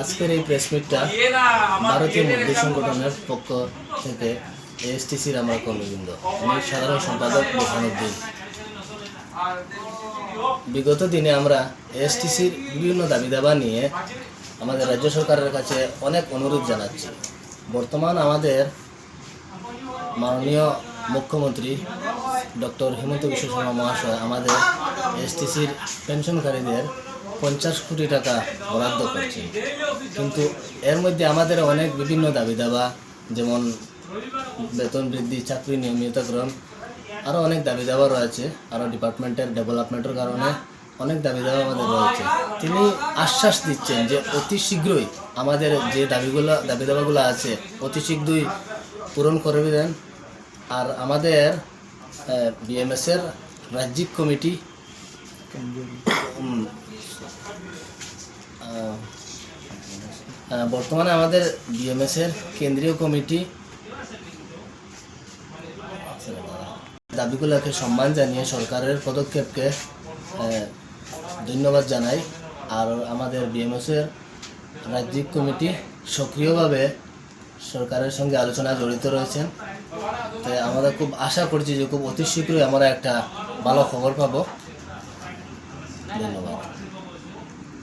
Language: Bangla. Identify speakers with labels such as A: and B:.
A: আজকের এই প্রেস মিটটা ভারতীয় মন্ত্রী সংগঠনের পক্ষ থেকে এএসটিসির আমার কর্মবৃন্দ আমি সাধারণ সম্পাদক বোহানুদ্দিন বিগত দিনে আমরা এএসটিসির বিভিন্ন দাবি দাবা নিয়ে আমাদের রাজ্য সরকারের কাছে অনেক অনুরোধ জানাচ্ছি। বর্তমান আমাদের মাননীয় মুখ্যমন্ত্রী ডক্টর হিমন্ত বিশ্ব শর্মা মহাশয় আমাদের এসটিসির পেনশনকারীদের পঞ্চাশ কোটি টাকা বরাদ্দ করছে। কিন্তু এর মধ্যে আমাদের অনেক বিভিন্ন দাবি দাবা যেমন বেতন বৃদ্ধি, চাকরি নিয়মিতকরণ আরও অনেক দাবি দাবা রয়েছে। আরও ডিপার্টমেন্টের ডেভেলপমেন্টের কারণে অনেক দাবি দাবা আমাদের রয়েছে। তিনি আশ্বাস দিচ্ছেন যে অতি শীঘ্রই আমাদের যে দাবিগুলো দাবি দাবাগুলো আছে, অতি শীঘ্রই পূরণ করে দেন। আর আমাদের বিএমএসের রাজ্যিক কমিটি বর্তমানে আমাদের বিএমএসের কেন্দ্রীয় কমিটি দাবিগুলোকে সম্মান জানিয়ে সরকারের পদক্ষেপকে ধন্যবাদ জানাই। আর আমাদের বিএমএসের রাজ্যিক কমিটি সক্রিয়ভাবে সরকারের সঙ্গে আলোচনা জড়িত রয়েছেন। তাই আমরা খুব আশা করছি যে খুব অতি শীঘ্রই আমরা একটা ভালো খবর পাবো। ものは